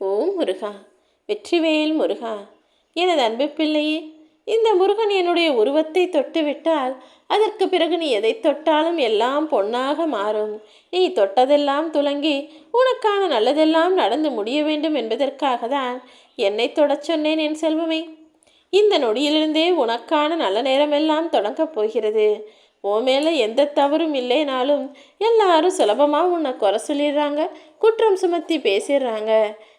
ஓ முருகா வெற்றிவேல் முருகா எனது அன்பு பிள்ளையே இந்த முருகன் என்னுடைய உருவத்தை தொட்டுவிட்டால் அதற்கு பிறகு நீ எதை தொட்டாலும் எல்லாம் பொன்னாக மாறும். நீ தொட்டதெல்லாம் துலங்கி உனக்கான நல்லதெல்லாம் நடந்து முடிய வேண்டும் என்பதற்காக தான் என்னை தொடச் சொன்னேன் என் செல்வமே. இந்த நொடியிலிருந்தே உனக்கான நல்ல நேரமெல்லாம் தொடங்கப் போகிறது. ஓ மேலே எந்த தவறும் இல்லைனாலும் எல்லாரும் சுலபமாக உன்னை குறை சொல்லிடுறாங்க குற்றம் சுமத்தி பேசிடுறாங்க.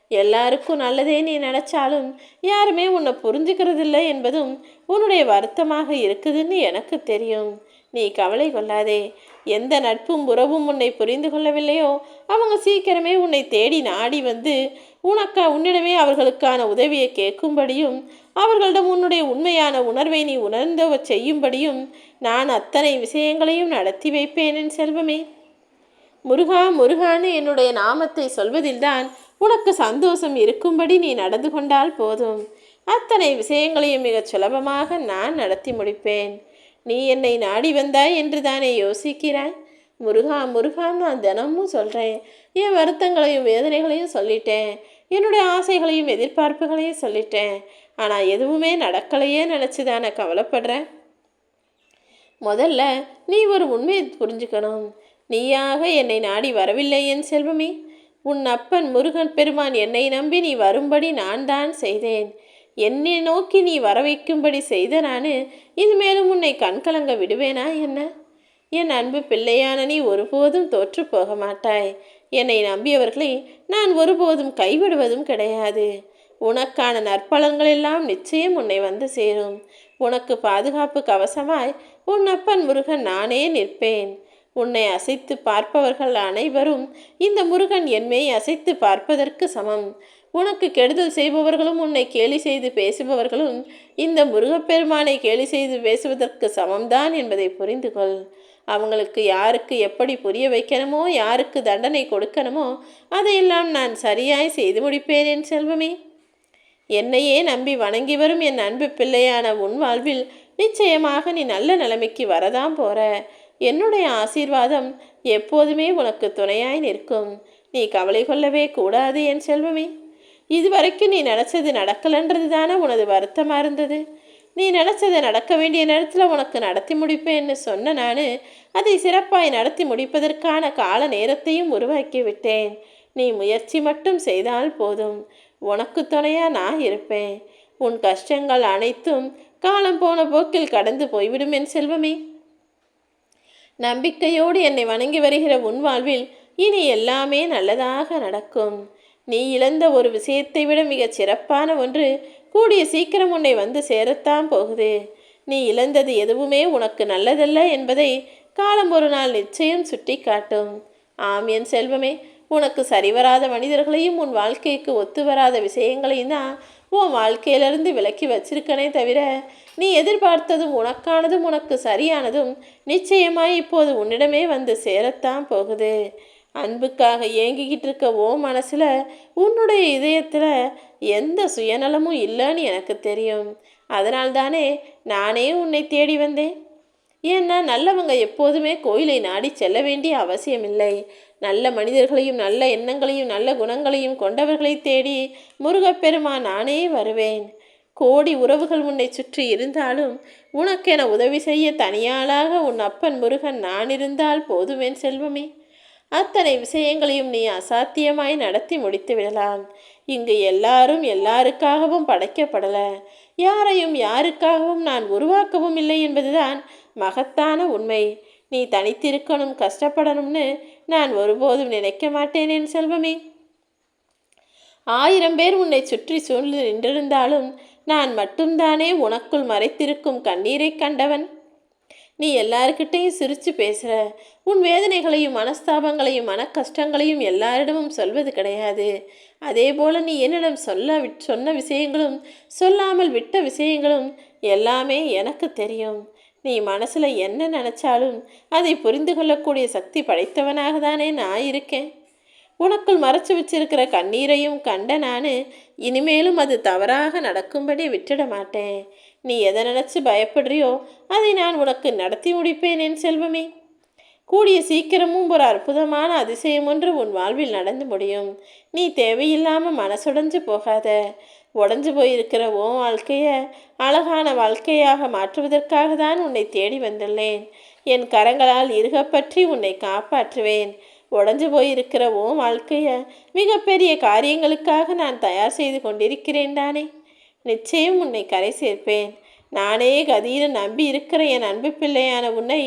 எல்லாருக்கும் நல்லதே நீ நினச்சாலும் யாருமே உன்னை புரிஞ்சுக்கிறதில்ல என்பதும் உன்னுடைய வருத்தமாக இருக்குதுன்னு எனக்கு தெரியும். நீ கவலை கொள்ளாதே. எந்த நட்பும் உறவும் உன்னை புரிந்து கொள்ளவில்லையோ? அவங்க சீக்கிரமே உன்னை தேடி நாடி வந்து உனக்கா உன்னிடமே அவர்களுக்கான உதவியை கேட்கும்படியும் அவர்களிடம் உன்னுடைய உண்மையான உணர்வை நீ உணர்ந்தவ செய்யும்படியும் நான் அத்தனை விஷயங்களையும் நடத்தி வைப்பேன் என் செல்வமே. முருகா முருகான்னு என்னுடைய நாமத்தை சொல்வதில்தான் உனக்கு சந்தோஷம் இருக்கும்படி நீ நடந்து கொண்டால் போதும். அத்தனை விஷயங்களையும் மிகச் சுலபமாக நான் நடத்தி முடிப்பேன். நீ என்னை நாடி வந்தாய் என்று தானே யோசிக்கிறாய்? முருகா முருகா நான் தினமும் சொல்கிறேன் என் வருத்தங்களையும் வேதனைகளையும் சொல்லிட்டேன். என்னுடைய ஆசைகளையும் எதிர்பார்ப்புகளையும் சொல்லிட்டேன். ஆனால் எதுவுமே நடக்கலையே நினச்சி தானே கவலைப்படுறேன் முதல்ல நீ ஒரு உண்மையை புரிஞ்சுக்கணும். நீயாக என்னை நாடி வரவில்லை என் செல்வமே. உன் அப்பன் முருகன் பெருமான் என்னை நம்பி நீ வரும்படி நான் தான் செய்தேன். என்னை நோக்கி நீ வர வைக்கும்படி செய்த நான் இனிமேலும் உன்னை கண்கலங்க விடுவேனா என்ன? என் அன்பு பிள்ளையான நீ ஒருபோதும் தோற்று போக மாட்டாய். என்னை நம்பியவர்களை நான் ஒருபோதும் கைவிடுவதும் கிடையாது. உனக்கான நற்பலன்கள் எல்லாம் நிச்சயம் உன்னை வந்து சேரும். உனக்கு பாதுகாப்பு கவசமாய் உன் அப்பன் முருகன் நானே நிற்பேன். உன்னை அசைத்து பார்ப்பவர்கள் அனைவரும் இந்த முருகன் என்மை அசைத்து பார்ப்பதற்கு சமம். உனக்கு கெடுதல் செய்பவர்களும் உன்னை கேலி செய்து பேசுபவர்களும் இந்த முருகப்பெருமானை கேலி செய்து பேசுவதற்கு சமம்தான் என்பதை புரிந்து கொள். அவங்களுக்கு யாருக்கு எப்படி புரிய வைக்கணுமோ யாருக்கு தண்டனை கொடுக்கணுமோ அதையெல்லாம் நான் சரியாய் செய்து முடிப்பேன் என் செல்வமே. என்னையே நம்பி வணங்கி வரும் என் அன்பு பிள்ளையான உன் வாழ்வில் நிச்சயமாக நீ நல்ல நிலைமைக்கு வரதான் போற. என்னுடைய ஆசீர்வாதம் எப்போதுமே உனக்கு துணையாய் நிற்கும். நீ கவலை கொள்ளவே கூடாது என் செல்வமே. இதுவரைக்கும் நீ நினச்சது நடக்கலன்றது தானே உனது வருத்தமாக இருந்தது? நீ நினச்சதை நடக்க வேண்டிய நேரத்தில் உனக்கு நடத்தி முடிப்பேன்னு சொன்ன நான் அதை சிறப்பாய் நடத்தி முடிப்பதற்கான கால நேரத்தையும் உருவாக்கி விட்டேன். நீ முயற்சி மட்டும் செய்தால் போதும். உனக்கு துணையாக நான் இருப்பேன். உன் கஷ்டங்கள் அனைத்தும் காலம் போன போக்கில் கடந்து போய்விடும் என் செல்வமே. நம்பிக்கையோடு என்னை வணங்கி வருகிற உன் வாழ்வில் இனி எல்லாமே நல்லதாக நடக்கும். நீ இழந்த ஒரு விஷயத்தை விட மிகச் சிறப்பான ஒன்று கூடிய சீக்கிரம் உன்னை வந்து சேரத்தான் போகுது. நீ இழந்தது எதுவுமே உனக்கு நல்லதல்ல என்பதை காலம் ஒரு நாள் நிச்சயம் சுட்டி காட்டும் ஆம் என் செல்வமே உனக்கு சரிவராத மனிதர்களையும் உன் வாழ்க்கைக்கு ஒத்து வராத விஷயங்களையும் தான் உன் வாழ்க்கையிலிருந்து விலக்கி வச்சிருக்கனே தவிர நீ எதிர்பார்த்ததும் உனக்கானதும் உனக்கு சரியானதும் நிச்சயமாய் இப்போது உன்னிடமே வந்து சேரத்தான் போகுது. அன்புக்காக ஏங்கிக்கிட்டு இருக்க ஓ மனசில் உன்னுடைய இதயத்தில் எந்த சுயநலமும் இல்லைன்னு எனக்கு தெரியும். அதனால்தானே நானே உன்னை தேடி வந்தேன். ஏன்னா நல்லவங்க எப்போதுமே கோயிலை நாடி செல்ல வேண்டிய அவசியமில்லை. நல்ல மனிதர்களையும் நல்ல எண்ணங்களையும் நல்ல குணங்களையும் கொண்டவர்களை தேடி முருகப்பெருமா நானே வருவேன். கோடி உறவுகள் உன்னை சுற்றி இருந்தாலும் உனக்கென உதவி செய்ய தனியாளாக உன் அப்பன் முருகன் நான் இருந்தால் போதுவேன் செல்வமே. அத்தனை விஷயங்களையும் நீ அசாத்தியமாய் நடத்தி முடித்து விடலாம். இங்கு எல்லாரும் எல்லாருக்காகவும் படைக்கப்படல. யாரையும் யாருக்காகவும் நான் உருவாக்கவும் இல்லை என்பதுதான் மகத்தான உண்மை. நீ தனித்திருக்கணும் கஷ்டப்படணும்னு நான் ஒருபோதும் நினைக்க மாட்டேன் என் செல்வமே. ஆயிரம் பேர் உன்னை சுற்றி சூழ்ந்து நின்றிருந்தாலும் நான் மட்டும்தானே உனக்குள் மறைத்திருக்கும் கண்ணீரை கண்டவன். நீ எல்லாருக்கிட்டையும் சிரித்து பேசுகிற உன் வேதனைகளையும் மனஸ்தாபங்களையும் மன கஷ்டங்களையும் எல்லாரிடமும் சொல்வது கிடையாது. அதே போல் நீ என்னிடம் சொல்ல விட் சொன்ன விஷயங்களும் சொல்லாமல் விட்ட விஷயங்களும் எல்லாமே எனக்கு தெரியும். நீ மனசில் என்ன நினச்சாலும் அதை புரிந்து கொள்ளக்கூடிய சக்தி படைத்தவனாக தானே நான் இருக்கேன். உனக்குள் மறைச்சு வச்சிருக்கிற கண்ணீரையும் கண்ட நான் இனிமேலும் அது தவறாக நடக்கும்படி விட்டுட மாட்டேன். நீ எதை நினச்சி பயப்படுறியோ அதை நான் உனக்கு நடத்தி முடிப்பேன் என் செல்வமே. கூடிய சீக்கிரமும் ஒரு அற்புதமான அதிசயம் ஒன்று உன் வாழ்வில் நடந்து முடியும். நீ தேவையில்லாமல் மனசுடைஞ்சு போகாத. உடஞ்சு போயிருக்கிற உன் வாழ்க்கையை அழகான வாழ்க்கையாக மாற்றுவதற்காக தான் உன்னை தேடி வந்துள்ளேன். என் கரங்களால் இருகப்பற்றி உன்னை காப்பாற்றுவேன். உடஞ்சு போயிருக்கிற உன் வாழ்க்கையை மிகப்பெரிய காரியங்களுக்காக நான் தயார் செய்து கொண்டிருக்கிறேன் தானே. நிச்சயம் உன்னை கரை சேர்ப்பேன். நானே கதியில் நம்பி இருக்கிற என் அன்பு பிள்ளையான உன்னை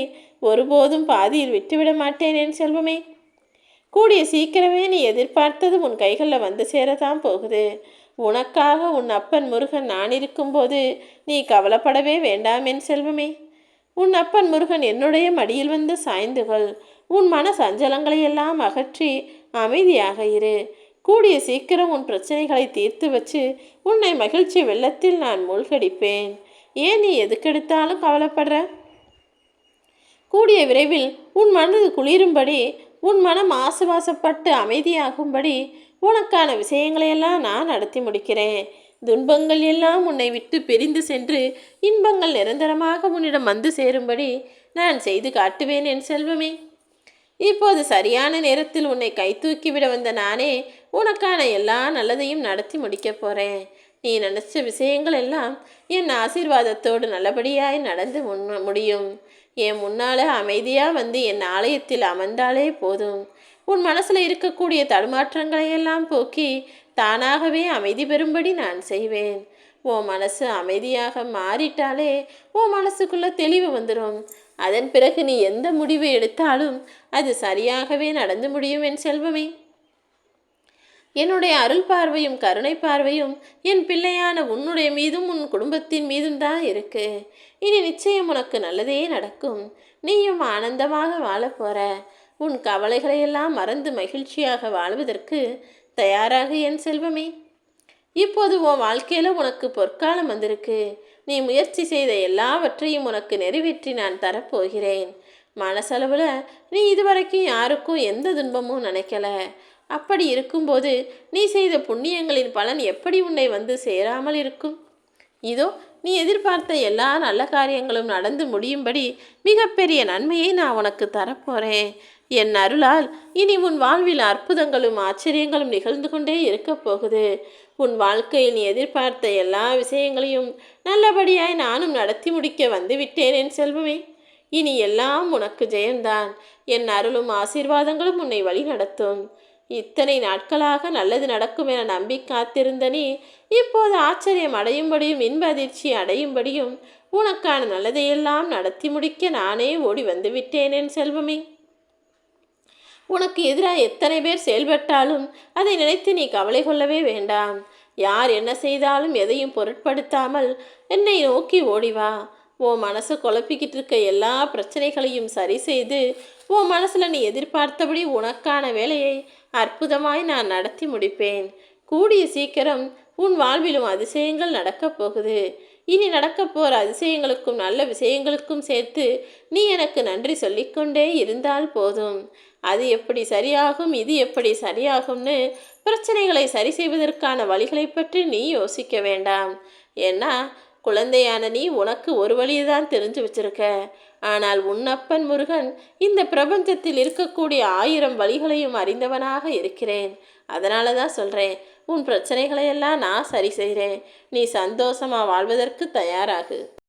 ஒருபோதும் பாதியில் விட்டுவிட மாட்டேன் என் செல்வமே. கூடிய சீக்கிரமே நீ எதிர்பார்த்தது உன் கைகளில் வந்து சேரத்தான் போகுது. உனக்காக உன் அப்பன் முருகன் நான் இருக்கும்போது நீ கவலைப்படவே வேண்டாம் என் செல்வமே. உன் அப்பன் முருகன் என்னுடைய மடியில் வந்து சாய்ந்துகள் உன் மன சஞ்சலங்களை எல்லாம் அகற்றி அமைதியாக இரு. கூடிய சீக்கிரம் உன் பிரச்சனைகளை தீர்த்து வச்சு உன்னை மகிழ்ச்சி வெள்ளத்தில் நான் மூழ்கடிப்பேன். ஏன் நீ எதுக்கெடுத்தாலும் கவலைப்படுற? கூடிய விரைவில் உன் மனது குளிரும்படி உன் மனம் ஆசுவாசப்பட்டு அமைதியாகும்படி உனக்கான விஷயங்களையெல்லாம் நான் நடத்தி முடிக்கிறேன். துன்பங்கள் எல்லாம் உன்னை விட்டு பிரிந்து சென்று இன்பங்கள் நிரந்தரமாக உன்னிடம் வந்து சேரும்படி நான் செய்து காட்டுவேன் என் செல்வமே. இப்போது சரியான நேரத்தில் உன்னை கை தூக்கிவிட வந்த நானே உனக்கான எல்லா நல்லதையும் நடத்தி முடிக்கப் போகிறேன் நீ நினச்ச விஷயங்கள் எல்லாம் என் ஆசீர்வாதத்தோடு நல்லபடியாய் நடந்து முன் முடியும். என் முன்னால் அமைதியாக வந்து என் ஆலயத்தில் அமர்ந்தாலே போதும். உன் மனசில் இருக்கக்கூடிய தடுமாற்றங்களை எல்லாம் போக்கி தானாகவே அமைதி பெறும்படி நான் செய்வேன். உன் மனசு அமைதியாக மாறிட்டாலே உன் மனசுக்குள்ள தெளிவு வந்துடும் அதன் பிறகு நீ எந்த முடிவு எடுத்தாலும் அது சரியாகவே நடந்து முடியும் என் செல்வமே. என்னுடைய அருள் பார்வையும் கருணை பார்வையும் என் பிள்ளையான உன்னுடைய மீதும் உன் குடும்பத்தின் மீதும் தான் இருக்கு. இனி நிச்சயம் உனக்கு நல்லதே நடக்கும். நீயும் ஆனந்தமாக வாழப் போற. உன் கவலைகளையெல்லாம் மறந்து மகிழ்ச்சியாக வாழ்வதற்கு தயாராக என் செல்வமே. இப்போது உன் வாழ்க்கையில் உனக்கு பொற்காலம் வந்திருக்கு. நீ முயற்சி செய்த எல்லாவற்றையும் உனக்கு நிறைவேற்றி நான் தரப்போகிறேன். மனசளவில் நீ இதுவரைக்கும் யாருக்கும் எந்த துன்பமும் நினைக்கல. அப்படி இருக்கும்போது நீ செய்த புண்ணியங்களின் பலன் எப்படி உன்னை வந்து சேராமல் இருக்கும்? இதோ நீ எதிர்பார்த்த எல்லா நல்ல காரியங்களும் நடந்து முடியும்படி மிகப்பெரிய நன்மையை நான் உனக்கு தரப்போகிறேன் என் அருளால் இனி உன் வாழ்வில் அற்புதங்களும் ஆச்சரியங்களும் நிகழ்ந்து கொண்டே இருக்கப் போகுது. உன் வாழ்க்கையில் நீ எதிர்பார்த்த எல்லா விஷயங்களையும் நல்லபடியாய் நானும் நடத்தி முடிக்க வந்துவிட்டேன் என் செல்வமே. இனி எல்லாம் உனக்கு ஜெயம்தான். என் அருளும் ஆசீர்வாதங்களும் உன்னை வழி நடத்தும் இத்தனை நாட்களாக நல்லது நடக்கும் என நம்பி காத்திருந்த நீ இப்போது ஆச்சரியம் அடையும்படியும் இன்ப அதிர்ச்சி அடையும்படியும் உனக்கான நல்லதையெல்லாம் நடத்தி முடிக்க நானே ஓடி வந்துவிட்டேன் என் செல்வமே. உனக்கு எதிராக எத்தனை பேர் செயல்பட்டாலும் அதை நினைத்து நீ கவலை கொள்ளவே வேண்டாம். யார் என்ன செய்தாலும் எதையும் பொருட்படுத்தாமல் என்னை நோக்கி ஓடிவா உன் மனசை குழப்பிக்கிட்டு இருக்க எல்லா பிரச்சனைகளையும் சரி செய்து உன் மனசில் நீ எதிர்பார்த்தபடி உனக்கான வேலையை அற்புதமாய் நான் நடத்தி முடிப்பேன். கூடிய சீக்கிரம் உன் வாழ்விலும் அதிசயங்கள் நடக்கப் போகுது. இனி நடக்கப் போகிற அதிசயங்களுக்கும் நல்ல விஷயங்களுக்கும் சேர்த்து நீ எனக்கு நன்றி சொல்லிக்கொண்டே இருந்தால் போதும். அது எப்படி சரியாகும் இது எப்படி சரியாகும்னு பிரச்சனைகளை சரி செய்வதற்கான வழிகளை பற்றி நீ யோசிக்க வேண்டாம். ஏன்னா குழந்தையான நீ உனக்கு ஒரு வழியை தான் தெரிஞ்சு வச்சிருக்க. ஆனால் உன்னப்பன் முருகன் இந்த பிரபஞ்சத்தில் இருக்கக்கூடிய ஆயிரம் வழிகளையும் அறிந்தவனாக இருக்கிறேன். அதனால தான் சொல்கிறேன் உன் பிரச்சனைகளையெல்லாம் நான் சரி செய்கிறேன் நீ சந்தோஷமாக வாழ்வதற்கு தயாராகு.